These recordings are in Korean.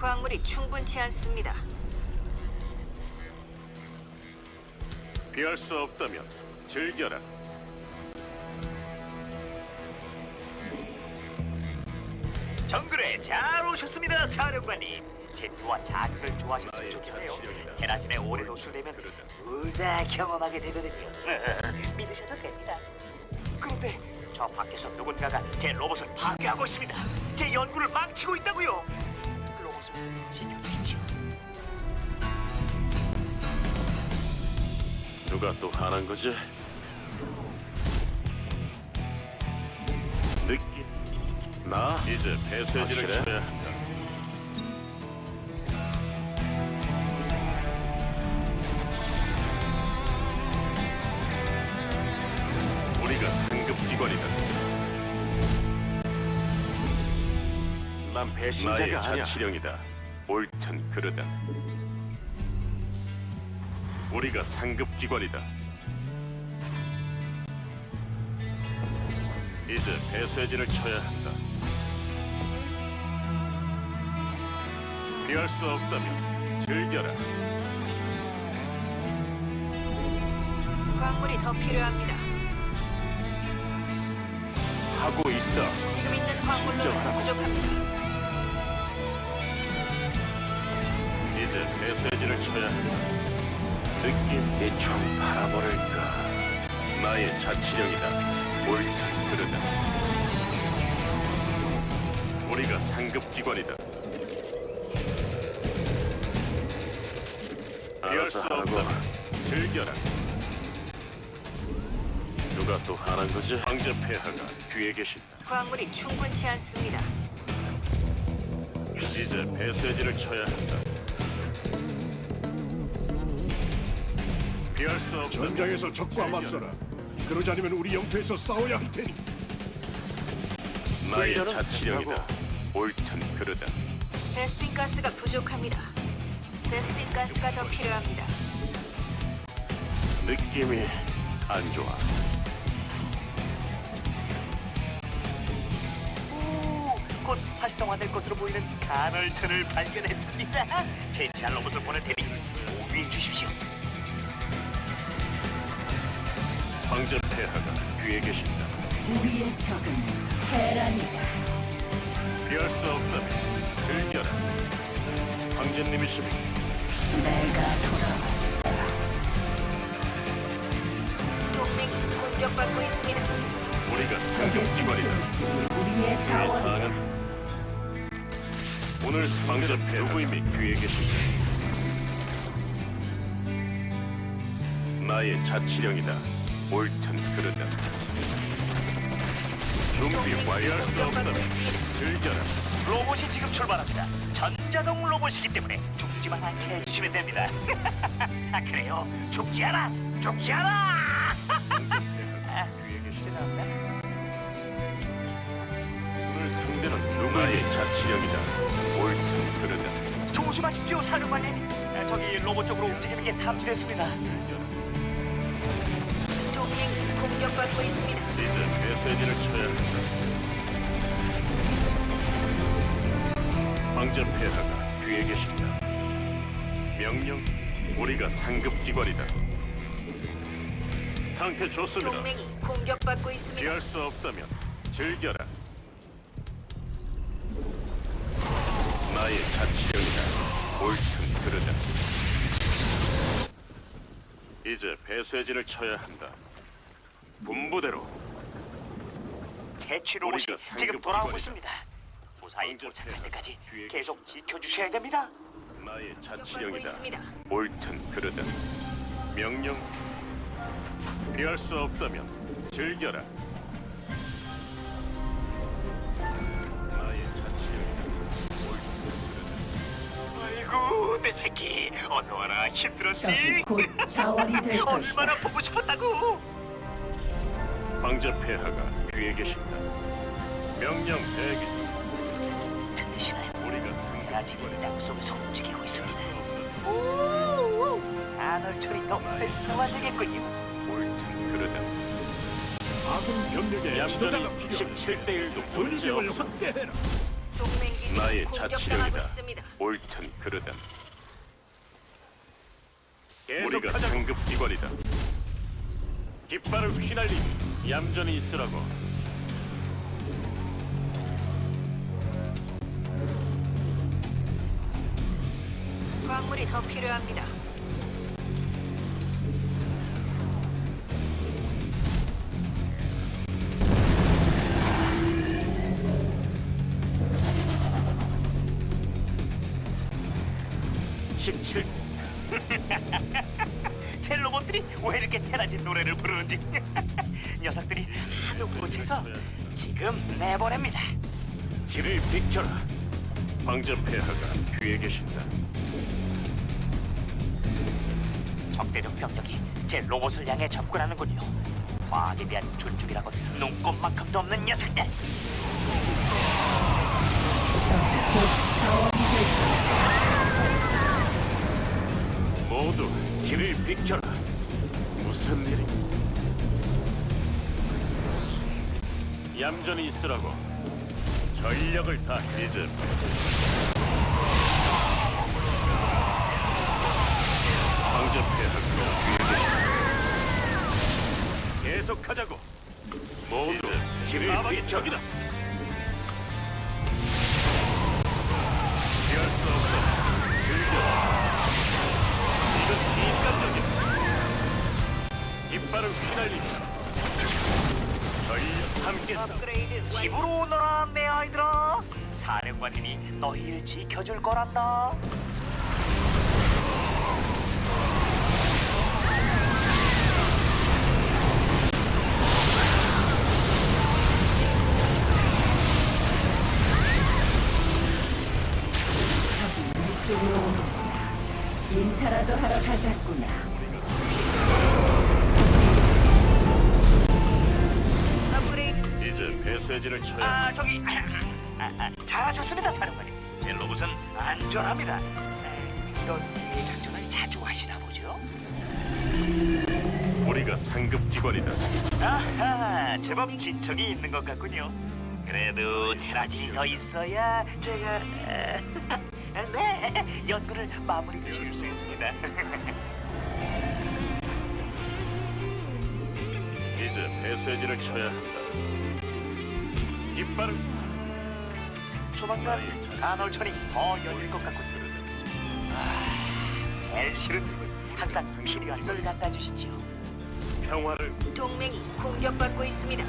광물이 충분치 않습니다. 피할 수 없다면 즐겨라. 정글에 잘 오셨습니다, 사령관님. 제트와 자극을 좋아하셨으면 좋겠네요. 테라진에 오래 노출되면 그러다. 둘다 경험하게 되거든요. 믿으셔도 됩니다. 그런데 저 밖에서 누군가가 제 로봇을 파괴하고 있습니다. 제 연구를 망치고 있다고요. 지켜주십시오. 누가 또 화난 거지? 느낌. 나 이제 확실해? 쳐야 한다. 우리가 상급 기관이다. 난 나의 배신자가 아니야. 자치령이다. 옳든 그르다. 우리가 상급 기관이다. 이제 배쇄진을 쳐야 한다. 피할 수 없다면 즐겨라. 광물이 더 필요합니다. 하고 있어. 지금 있는 광물로는 부족합니다. 배쇄진을 쳐야 한다. 느낌 대충 바라버릴까. 나의 자치령이다. 옳든 그르다. 우리가 상급 기관이다. 피할 수 알아서 하라고. 없다면 즐겨라. 누가 또 하는 거지? 황제 폐하가 뒤에 계신다. 광물이 충분치 않습니다. 이제 배쇄진을 쳐야 한다. 피할 수 없다면 전장에서 적과 맞서라. 그러지 않으면 우리 영토에서 싸워야 할 테니. 나의 훈련은 자치령이다. 옳든 그르다. 베스핀 가스가 부족합니다. 베스핀 가스가 더 필요합니다. 느낌이 안 좋아. 오, 곧 활성화될 것으로 보이는 간헐천을 발견했습니다. 제치할 로봇을 보낼 테니 오위해 주십시오. 황제 폐하가 뒤에 계신다. 우리의 적은 테란이다. 피할 수 없다면 즐겨라. 황제님이십니다. 내가 돌아왔다. 동맹이 공격받고 있습니다. 우리가. 수준이 우리의 내 자원이다. 사항은 오늘 황제 폐하 이미 뒤에 계신다. 나의 자치령이다. 옳든 그르다. 준비 완료할 수 없다면. 즐겨라. 로봇이 지금 출발합니다. 전자동 로봇이기 때문에 죽지만 않게 해주시면 됩니다. 아 그래요? 죽지 않아! 죽지 않아! 아, 뒤에 계신다. 죄송합니다. 오늘 상대는 누나의 자치령이다. 옳든 그르다. 조심하십시오, 사령관님. 아, 저기 로봇 쪽으로 움직이는 게 탐지됐습니다. 동맹이 공격받고 있습니다. 이제 메시지를 쳐야 한다. 황제 폐하가 뒤에 계신다. 명령, 우리가 상급 기관이다. 상태 좋습니다. 동맹이 공격받고 있습니다. 피할 수 없다면 즐겨라. 나의 자치령이다. 옳든 그르다. 이제 배쇄진을 쳐야 한다. 분부대로 제취 로봇이 우리가 지금 돌아오고. 있습니다. 무사히 도착할 때까지 계속 지켜주셔야 됩니다. 나의 공격받고 자치령이다. 있습니다. 옳든 그르다. 명령. 피할 수 없다면 즐겨라. 나의 자치령이다. 아이고 내 새끼 어서 와라 적이 힘들었지? 곧 자원이 될 것이다. 얼마나 보고 싶었다고? 황제 폐하가 뒤에 계신다. 명령 대기. 들리시나요? 우리가 테라진이 땅 속에서 움직이고 있습니다. 오, 간헐천이 더 활성화되겠군요. 옳든 그르다. 아군 병력의 지도자가 필요하다. 17대 1도 문제 군의병을 없어. 확대해라. 동맹 기지가 나의 공격당하고. 있습니다. 옳든 그르든 우리가 계속하자. 상급 기관이다. 깃발을 휘날리며 얌전히 있으라고. 광물이 더 필요합니다. 하도 부딪혀서 지금 내보냅니다. 길을 비켜라. 황제 폐하가 뒤에 계신다. 적대적 병력이 제 로봇을 향해 접근하는군요. 과학에 대한 존중이라고 눈꼽만큼도 없는 녀석들. 모두 길을 비켜라. 무슨 일이? 얌전히 있으라고. 전력을 다 이제 계신다. 계속하자고. 모두 길을. 즐겨라. 이건 비인간적인 깃발을 전력 함께 싸 업그레이드 완료. 집으로 오너라 내 아이들아. 사령관님이 너희를 지켜줄 거란다. 적이 우리 쪽으로 오는구나. 인사라도 하러 가자꾸나. 배쇄진을 쳐야 아 저기 아, 아, 잘하셨습니다 사령관님. 제 로봇은 안전합니다. 에, 이런 대작전을 자주 하시나 보죠? 우리가 상급 기관이다 아하, 제법 진척이 있는 것 같군요. 그래도 테라진이 더 있어야 제가 에, 네 연구를 마무리 지을 수 있습니다. 이제 배쇄진을 쳐야 한다 깃발을 조만간 간헐천이 더 열릴 것 같군요. 아, 엘실은 항상 필요한 걸 갖다 주시죠. 평화를 동맹이 공격받고 있습니다.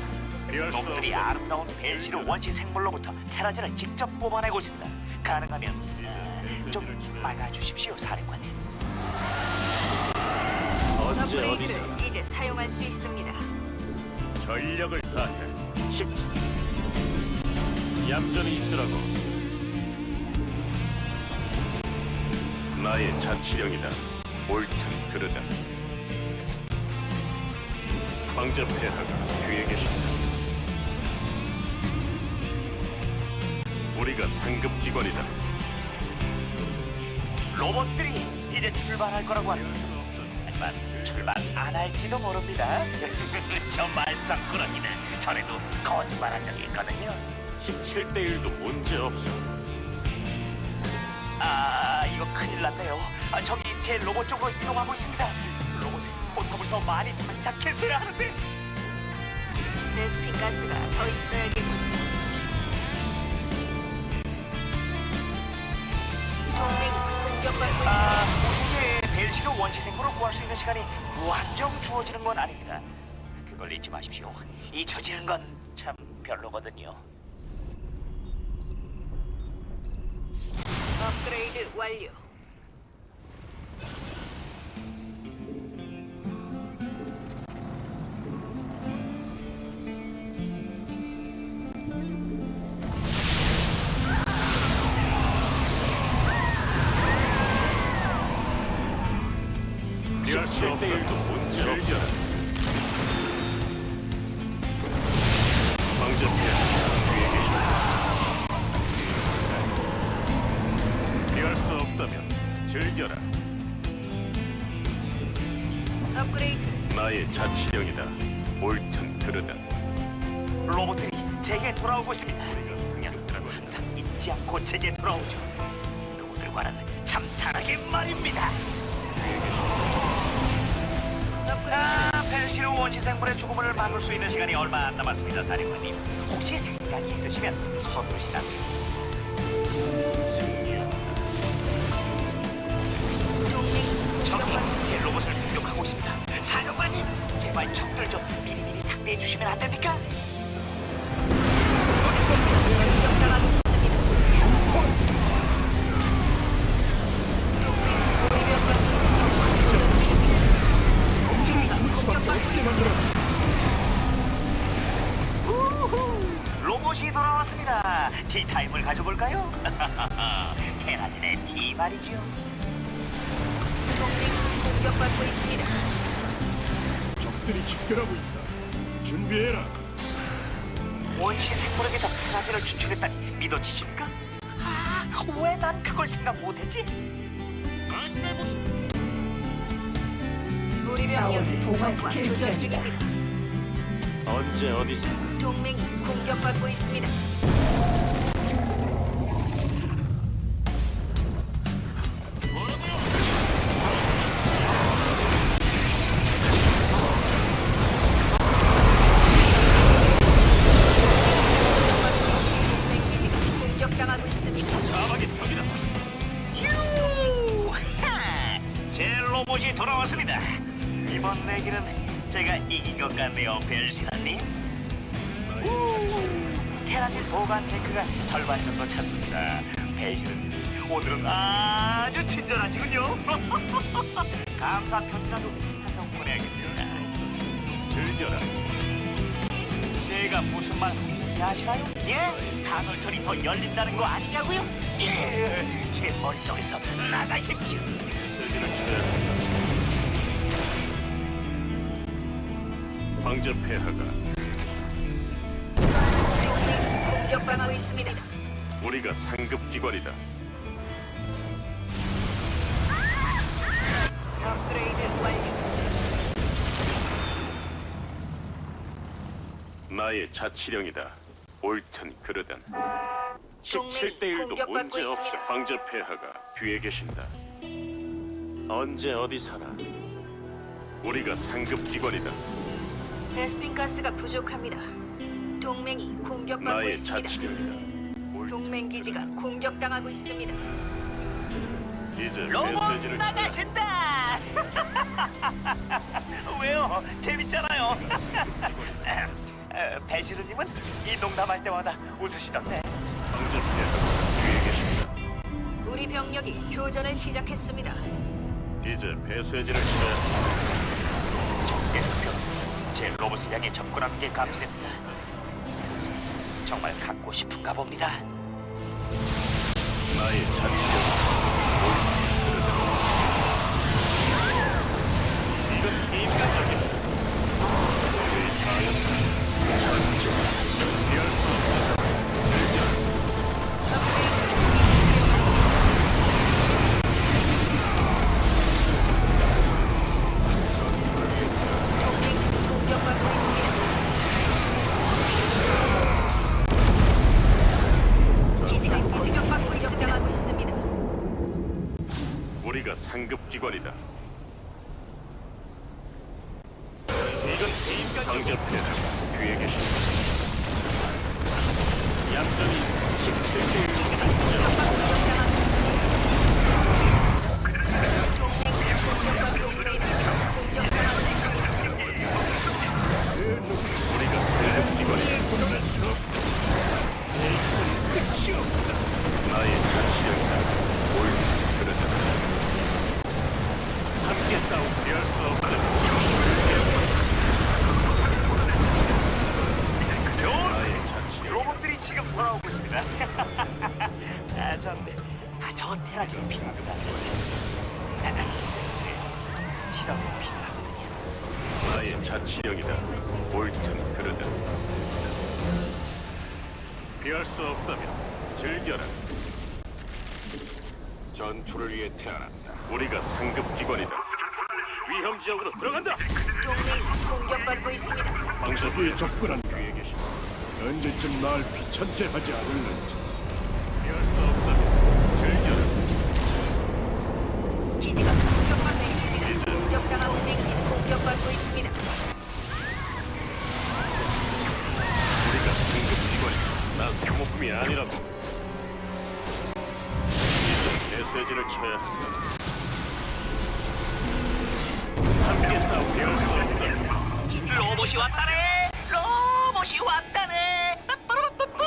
피할 수 놈들이 아름다운 벨시로 원시 생물로부터 테라진을 직접 뽑아내고 있습니다. 가능하면 아, 좀 막아주십시오, 사령관님. 언제 업그레이드를 어디서 이제 사용할 수 있습니다. 전력을 다해 십 얌전히 있으라고 나의 자치령이다 옳든 그르든 황제 폐하가 뒤에 계신다 우리가 상급 기관이다 로봇들이 이제 출발할 거라고 합니다. 하지만 출발 안 할지도 모릅니다. 저 말썽꾸러기는 전에도 거짓말한 적이 있거든요. 17대 1도 문제 없어 아, 이거 큰일 났네요. 아, 저기 제 로봇 쪽으로 이동하고 있습니다. 로봇에 포탑을 더 많이 장착했어야 하는데. 베스핀 가스가 더 있어야겠군요. 동맹이 공격받고 아, 오후에 벨시로 원시 생물을 구할 수 있는 시간이 무한정 주어지는 건 아닙니다. 그걸 잊지 마십시오. 잊혀지는 건 참 별로거든요. 업그레이드 완료. 업그레이드 나의 자치령이다. 옳든 그르든 로봇들이 제게 돌아오고 있습니다. 그 녀석들하고 항상 이 잊지 않고 제게 돌아오죠. 누구들과는 참 다르게 말입니다. 아, 벨시르 원시생물의 죽음을 막을 수 있는 시간이 얼마 안 남았습니다, 사령관님. 혹시 생각이 있으시면 서두르시라고요. 공격하고 있습니다. 사령관님, 제발 적들 좀 미리미리 상대해 주시면 안 됩니까? 돌아왔습니다. 티타임을 가져볼까요? 테라진의 티 말이죠. 적들이 집결하고 있다. 준비해라. 원시 생물에게서 테라진을 추출했다니 믿어지십니까? 아, 왜 난 그걸 생각 못했지? 우리 자원을 병력이 동화시킬 적과 수 교전 있다. 중입니다. 언제 어디서 동맹이 공격받고 있습니다. 제가 무슨 말인지 아시나요? 예? 간헐천이 더 열린다는 거 아니냐고요? 예, 제 머릿속에서 나가십시오. 황제 폐하가 동맹이 공격받고 있습니다. 우리가 상급 기관이다. 업그레이드 완료. 나의 자치령이다. 옳든 그르든. 동맹이 17대 1도 공격받고 문제 없이 있습니다. 황제 폐하가 뒤에 계신다. 언제 어디서나 우리가 상급 기관이다. 베스핀 가스가 부족합니다. 동맹이 공격받고 나의 있습니다. 자치령이다. 옳- 동맹 기지가 공격당하고 있습니다. 이제 로봇 메시지를 나가신다! 왜요? 재밌잖아요. 에, 배시르님은 이 농담할 때마다 웃으시던데. 계신다. 우리 병력이 교전을 시작했습니다. 이제 배쇄진을. 적대수표 제 로봇을 향해 접근하는 게 감지됩니다. 정말 갖고 싶은가 봅니다. 나의 자치령. 피할 수 없다면 즐겨라. 전투를 위해 태어났다. 우리가 상급 기관이다. 위험 지역으로 들어간다. 동맹이 공격받고 있습니다. 적이 접근한다. 뒤에 계신 언제쯤 날 귀찮게 하지 않을는지. 피할 수 없다면 즐겨라. 기지가 공격받고 있습니다. 공격당하고 있는 공격받고 있습니다. 소모품이 아니라고. 이제 메시지를 쳐야 한다. 함께 싸워 피할 수 없다. 로봇이 왔다네. 로봇이 왔다네. 빠빠라빠뿌.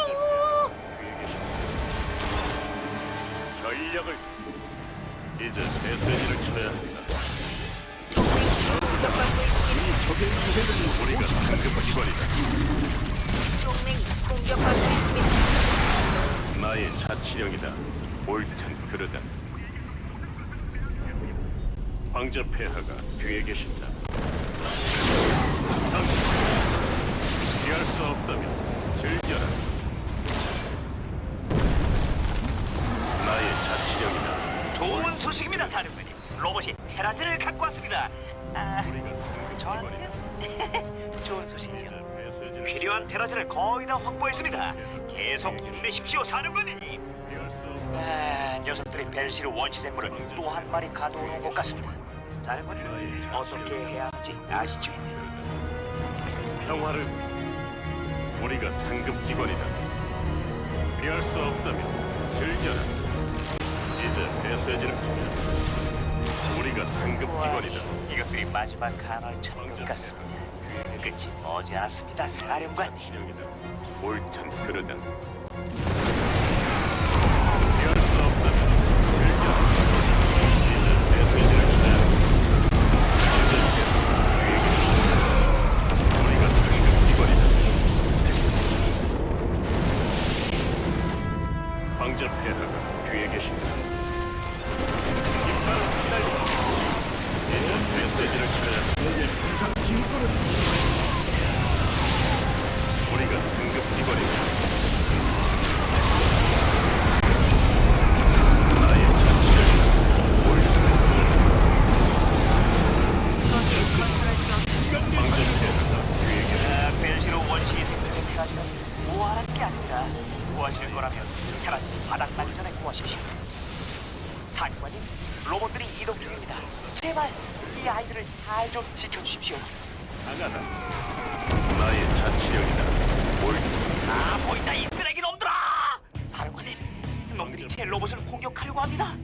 전력을 이제 메시지를 쳐야 한다. 적의 유해를 우리가 상급 기관이다. 동맹이 공격받고 있습니다. 나의 자치령이다. 옳든 그르다. 황제 폐하가 뒤에 계신다. 당신, 피할 수 없다면 즐겨라. 나의 자치령이다. 좋은 소식입니다, 사령관님. 로봇이 테라즈를 갖고 왔습니다. 아, 저한테. 좋은 소식이요. 필요한 테라즈를 거의 다 확보했습니다. 계속 힘내십시오, 사령관님. 아, 녀석들이 벨시르 원시 생물을 또 한 마리 가둬놓은 것 같습니다. 사령관님, 어떻게 해야 할지 아시죠? 평화를 우리가 상급 기관이다. 피할 수 없다면 즐겨라. 이제 메시지를 주면 우리가 상급 기관이다. 이것들이 마지막 간헐 천국 같습니다. 끝이 머지않았습니다, 사령관님. 옳든 그르든 바닥 나기 전에 구하십시오. 사령관님, 로봇들이 이동 중입니다. 제발 이 아이들을 잘 좀 지켜주십시오. 강하다. 나의 자치령이다. 아 보인다 이 쓰레기 놈들아! 사령관님, 놈들이 제 로봇을 공격하려고 합니다.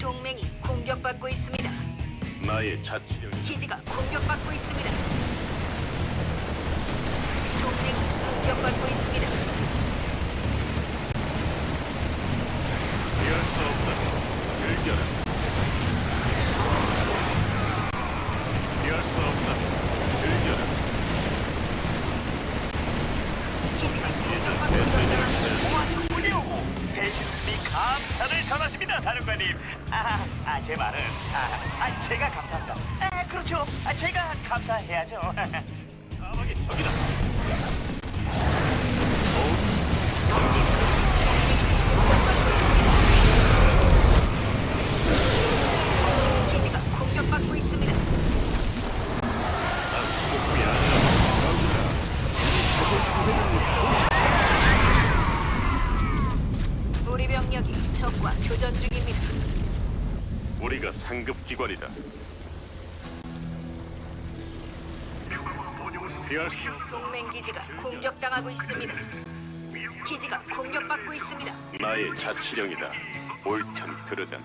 동맹이 공격받고 있습니다. 나의 자치령이다. 기지가 공격받고 있습니다. 동맹이 공격받고 있습니다. 피할 수 없다. 즐겨라. 피할 수 없다. 즐겨라. 배신님이 감사를 전하십니다, 사령관님. 아, 아, 제 말은 아, 아, 제가 감사합니다. 아, 그렇죠. 아, 제가 감사해야죠. 사막의 적이다. 피할 수. 동맹 기지가 공격당하고 있습니다. 기지가 공격받고 있습니다. 나의 자치령이다. 옳든 그르든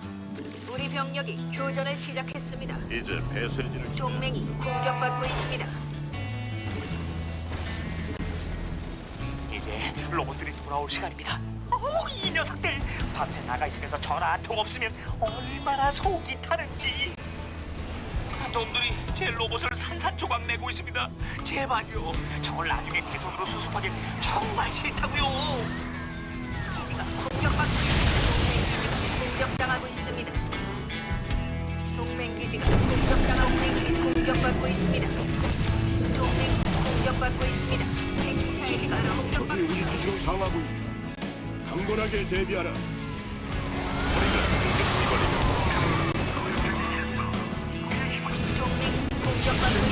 우리 병력이 교전을 시작했습니다. 이제 배설진을 동맹이 공격받고 있습니다. 이제 로봇들이 돌아올 시간입니다. 어, 이 녀석들 밤새 나가 있으면서 전화 한 통 없으면 얼마나 속이 타는지. 놈들이 제 로봇을 산산조각 내고 있습니다. 제발요. 저걸 나중에 제 손으로 수습하기 정말 싫다고요. 기지가 공격받고 있습니다. 동맹 기지가 공격당하고 있습니다. 동맹 기지가 공격당하고 동맹이 공격받고 있습니다. 동맹 공격받고 있습니다. 기지가 공격받고 우리 기지로 당하고 있다. 강건하게 대비하라. 공격받고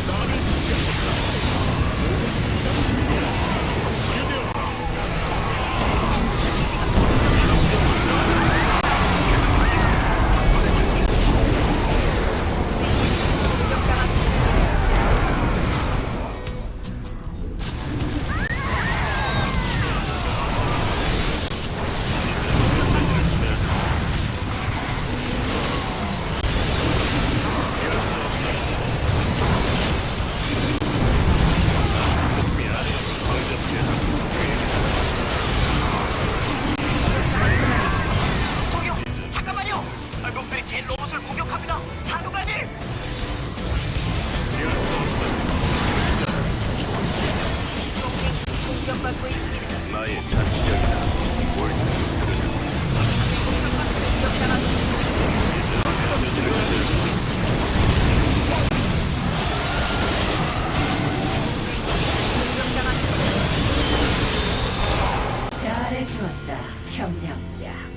협력자.